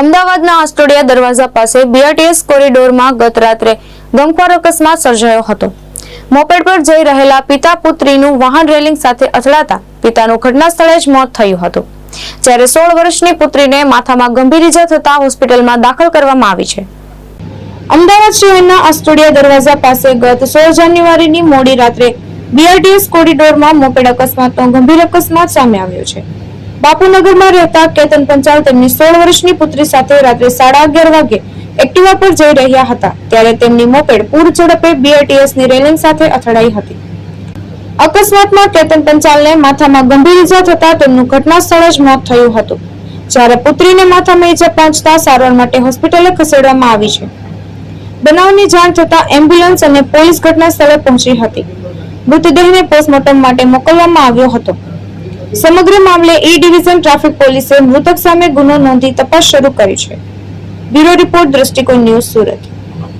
અમદાવાદના આસ્ટોડિયા દરવાજા પાસે બીઆરટીએસ કોરિડોરમાં ગત રાત્રે ગમખ્વાર અકસ્માત સર્જાયો હતો. મોપેડ પર જઈ રહેલા પિતા પુત્રીનું વાહન રેલિંગ સાથે અથડાતા પિતાનું ઘટના સ્થળે જ મોત થયું હતું. જ્યારે સોળ વર્ષની પુત્રીને માથામાં ગંભીર ઇજા થતા હોસ્પિટલમાં દાખલ કરવામાં આવી છે. અમદાવાદ શહેરના આસ્ટોડિયા દરવાજા પાસે ગત સોળ જાન્યુઆરીની મોડી રાત્રે બીઆરટીએસ કોરિડોરમાં મોપેડ અકસ્માતનો ગંભીર અકસ્માત સામે આવ્યો છે. બાપુનગરમાં રહેતા કેતન પંચાલ તેમની સોળ વર્ષની પુત્રી સાથે રાત્રે સાડા અગિયાર વાગે એક્ટિવા પર જઈ રહ્યા હતા. ત્યારે તેમની મોપેડ પૂર ઝડપે બીઆરટીએસની રેલિંગ સાથે અથડાઈ હતી. અકસ્માતમાં કેતન પંચાલને માથામાં ગંભીર ઈજા થતા તેમનું ઘટના સ્થળે જ મોત થયું હતું. જ્યારે પુત્રીને માથામાં ઇજા પહોંચતા સારવાર માટે હોસ્પિટલે ખસેડવામાં આવી છે. બનાવની જાણ થતા એમ્બ્યુલન્સ અને પોલીસ ઘટના સ્થળે પહોંચી હતી. મૃતદેહને પોસ્ટમોર્ટમ માટે મોકલવામાં આવ્યો હતો. સમગ્ર મામલે એ ડિવિઝન ટ્રાફિક પોલીસે મૃતક સામે ગુનો નોંધી તપાસ શરૂ કરી છે. Bureau report Drashtikon news Surat.